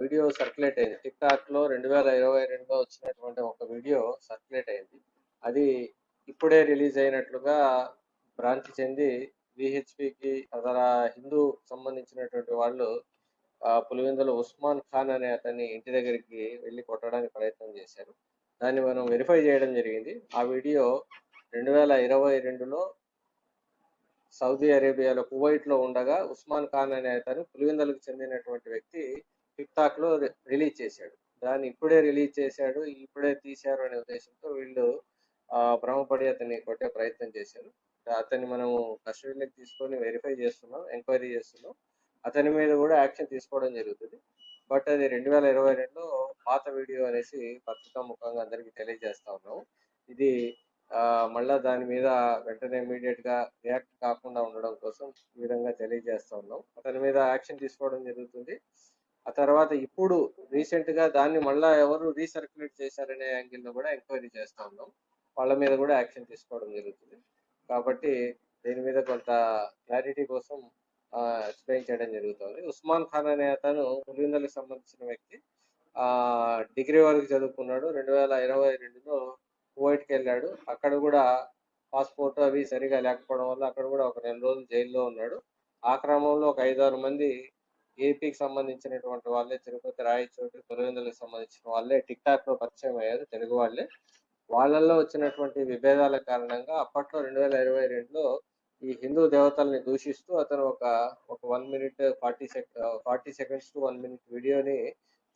Video circulate అయింది. టిక్ టాక్లో రెండు వేల ఇరవై రెండులో వచ్చినటువంటి ఒక వీడియో సర్క్యులేట్ అయింది. అది ఇప్పుడే రిలీజ్ అయినట్లుగా భ్రాంతి చెంది విహెచ్పికి అదర హిందూ సంబంధించినటువంటి వాళ్ళు పులివెందుల ఉస్మాన్ ఖాన్ అనే అతన్ని ఇంటి దగ్గరికి వెళ్ళి కొట్టడానికి ప్రయత్నం చేశారు. దాన్ని మనం వెరిఫై చేయడం జరిగింది. ఆ వీడియో రెండు వేల ఇరవై రెండులో సౌదీ అరేబియాలో కువైట్లో ఉండగా ఉస్మాన్ ఖాన్ అనే అతను పులివెందులకు చెందినటువంటి వ్యక్తి టిక్లో రిలీజ్ చేశాడు. దాన్ని ఇప్పుడే రిలీజ్ చేశాడు ఇప్పుడే తీశారు అనే ఉద్దేశంతో వీళ్ళు ఆ, భ్రమపడి అతన్ని కొట్టే ప్రయత్నం చేశారు. అతన్ని మనము కస్టడీలోకి తీసుకొని వెరిఫై చేస్తున్నాం ఎంక్వైరీ చేస్తున్నాం. అతని మీద కూడా యాక్షన్ తీసుకోవడం జరుగుతుంది. బట్ అది రెండు వేల ఇరవై రెండులో పాత వీడియో అనేసి పత్రికా ముఖంగా అందరికీ తెలియజేస్తా ఉన్నాము. ఇది మళ్ళా దాని మీద వెంటనే ఇమీడియట్గా రియాక్ట్ కాకుండా ఉండడం కోసం ఈ విధంగా తెలియజేస్తా ఉన్నాం. అతని మీద యాక్షన్ తీసుకోవడం జరుగుతుంది. ఆ తర్వాత ఇప్పుడు రీసెంట్గా దాన్ని మళ్ళా ఎవరు రీసర్క్యులేట్ చేశారనే యాంగిల్లో కూడా ఎంక్వైరీ చేస్తా ఉన్నాం. వాళ్ళ మీద కూడా యాక్షన్ తీసుకోవడం జరుగుతుంది. కాబట్టి దీని మీద కొంత క్లారిటీ కోసం ఎక్స్ప్లెయిన్ చేయడం జరుగుతుంది. ఉస్మాన్ ఖాన్ అనే అతను పులిందలకు సంబంధించిన వ్యక్తి. ఆ డిగ్రీ వరకు చదువుకున్నాడు. రెండు వేల ఇరవై రెండులో కువైట్కి వెళ్ళాడు. అక్కడ కూడా పాస్పోర్ట్ అవి సరిగా లేకపోవడం వల్ల అక్కడ కూడా ఒక నెల రోజులు జైల్లో ఉన్నాడు. ఆ క్రమంలో ఒక ఐదారు మంది ఏపీకి సంబంధించినటువంటి వాళ్ళే తిరుపతి రాయచోటి పులివెందులకు సంబంధించిన వాళ్ళే టిక్ టాక్లో పరిచయం అయ్యారు తెలుగు వాళ్ళే. వాళ్ళల్లో వచ్చినటువంటి విభేదాల కారణంగా అప్పట్లో రెండు వేల ఇరవై రెండులో ఈ హిందూ దేవతల్ని దూషిస్తూ అతను ఒక ఒక one minute forty sec forty seconds to one minute వీడియోని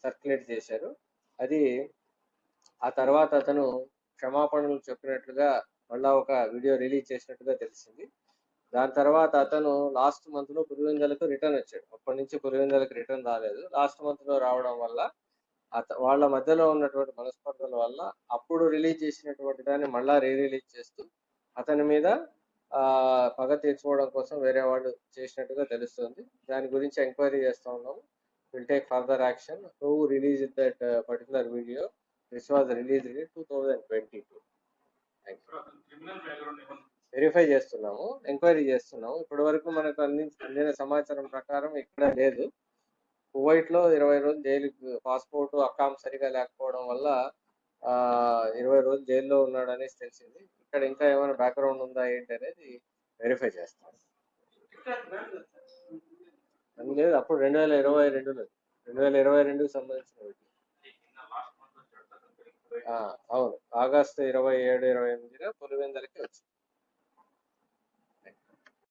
సర్క్యులేట్ చేశారు. అది ఆ తర్వాత అతను క్షమాపణలు చెప్పినట్లుగా మళ్ళా ఒక వీడియో రిలీజ్ చేసినట్టుగా తెలిసింది. దాని తర్వాత అతను లాస్ట్ మంత్లో పులివెందులకు రిటర్న్ వచ్చాడు. అప్పటి నుంచి పులివెందులకు రిటర్న్ రాలేదు. లాస్ట్ మంత్లో రావడం వల్ల అత వాళ్ళ మధ్యలో ఉన్నటువంటి మనస్పర్ధల వల్ల అప్పుడు రిలీజ్ చేసినటువంటి దాన్ని మళ్ళా రీ రిలీజ్ చేస్తూ అతని మీద పగ తీర్చుకోవడం కోసం వేరే వాళ్ళు చేసినట్టుగా తెలుస్తుంది. దాని గురించి ఎంక్వైరీ చేస్తూ ఉన్నాము. Will take further action who release that particular video this was release in two thousand twenty two thank you verify చేస్తున్నాము ఎంక్వైరీ చేస్తున్నాము. ఇప్పటి వరకు మనకు అంది అందిన సమాచారం ప్రకారం ఇక్కడ లేదు. కువైట్లో ఇరవై రోజులు జైలు పాస్పోర్ట్ అక్కాం సరిగా లేకపోవడం వల్ల ఆ ఇరవై రోజులు జైల్లో ఉన్నాడు అనేసి తెలిసింది. ఇక్కడ ఇంకా ఏమైనా బ్యాక్గ్రౌండ్ ఉందా ఏంటి అనేది వెరిఫై చేస్తాం. అని లేదు అప్పుడు రెండు వేల ఇరవై రెండులో రెండు వేల ఇరవై రెండుకి సంబంధించిన అవును. ఆగస్టు ఇరవై ఏడు ఇరవై ఎనిమిదిన పులివెందలకి వచ్చింది.